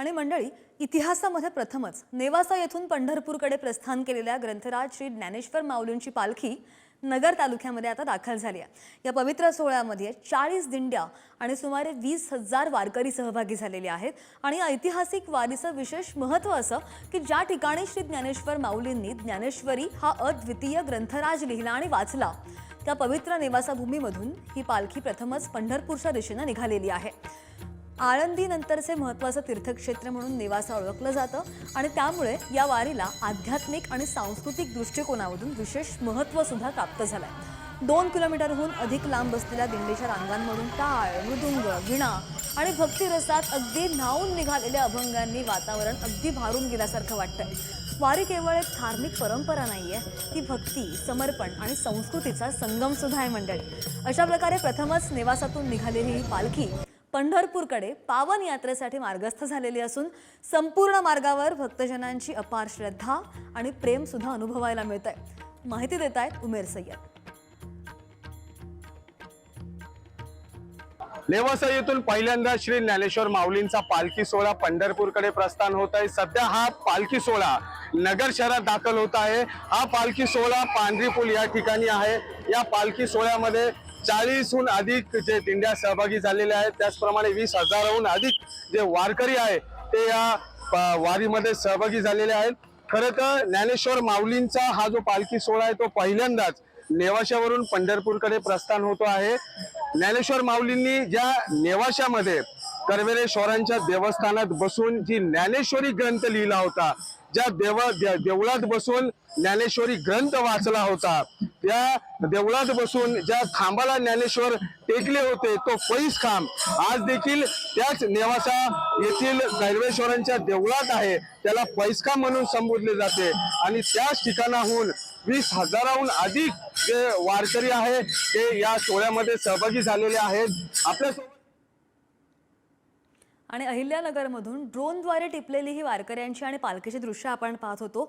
आणि मंडळी इतिहासामध्ये प्रथमच नेवासा येथून पंढरपूरकडे प्रस्थान केलेल्या ग्रंथराज श्री ज्ञानेश्वर माऊलींची पालखी नगर तालुक्यामध्ये आता दाखल झाली आहे. या पवित्र सोहळ्यामध्ये चाळीस दिंड्या आणि सुमारे वीस हजार वारकरी सहभागी झालेले आहेत. आणि या ऐतिहासिक वारीचं विशेष महत्त्व असं की ज्या ठिकाणी श्री ज्ञानेश्वर माऊलींनी ज्ञानेश्वरी हा अद्वितीय ग्रंथराज लिहिला आणि वाचला त्या पवित्र नेवासा भूमीमधून ही पालखी प्रथमच पंढरपूरच्या दिशेनं निघालेली आहे. आळंदी नंतरचे महत्त्वाचं तीर्थक्षेत्र म्हणून नेवासा ओळखलं जातं आणि त्यामुळे या वारीला आध्यात्मिक आणि सांस्कृतिक दृष्टिकोनामधून विशेष महत्त्वसुद्धा प्राप्त झालं आहे दोन किलोमीटरहून अधिक लांब बसलेल्या दिंडीच्या रांगांमधून टाळ मृदुंग विणा आणि भक्तिरसात अगदी न्हावून निघालेल्या अभंगांनी वातावरण अगदी भारून गेल्यासारखं वाटतंय. वारी केवळ एक धार्मिक परंपरा नाही आहे ती भक्ती समर्पण आणि संस्कृतीचा संगमसुद्धा आहे मंडळी. अशा प्रकारे प्रथमच नेवासातून निघालेली ही पालखी पंढरपूरकडे पावन यात्रेसाठी मार्गस्थ झालेली असून संपूर्ण मार्गावर भक्तजनांची अपार श्रद्धा आणि प्रेम सुद्धा अनुभवायला मिळत आहे माहिती देत आहेत उमेर सय्यद. नेवासा येथून पहिल्यांदा श्री ज्ञानेश्वर माऊलींचा पालखी सोहळा पंढरपूरकडे प्रस्थान होत आहे. सध्या हा पालखी सोहळा नगर शहरात दाखल होत आहे. हा पालखी सोहळा पांढरी पूल या ठिकाणी आहे. या पालखी सोहळ्यामध्ये चाळीसहून अधिक जे दिंड्या सहभागी झालेल्या आहेत त्याचप्रमाणे वीस हजाराहून अधिक जे वारकरी आहे ते या वारीमध्ये सहभागी झालेले आहेत. खरं तर ज्ञानेश्वर माऊलींचा हा जो पालखी सोहळा आहे तो पहिल्यांदाच नेवाशावरून पंढरपूरकडे प्रस्थान होतो आहे. ज्ञानेश्वर माऊलींनी ज्या नेवाशामध्ये करवेरेश्वरांच्या देवस्थानात बसून जी ज्ञानेश्वरी ग्रंथ लिहिला होता ज्या देव दे- देवळात बसून ज्ञानेश्वरी ग्रंथ वाचला होता त्या देवळात बसून ज्या खांबाला ज्ञानेश्वर टेकले होते तो पैस खांब. आज देखील त्याच नेवासा येथील कैरवेश्वरांच्या देवळात आहे. त्याला पैसखांब म्हणून संबोधले जाते. आणि त्याच ठिकाणाहून वीस हजाराहून अधिक जे वारकरी आहे ते या सोहळ्यामध्ये सहभागी झालेले आहेत. आपल्या आणि अहिल्यानगरमधून ड्रोनद्वारे टिपलेली ही वारकऱ्यांची आणि पालखीची दृश्य आपण पाहत होतो.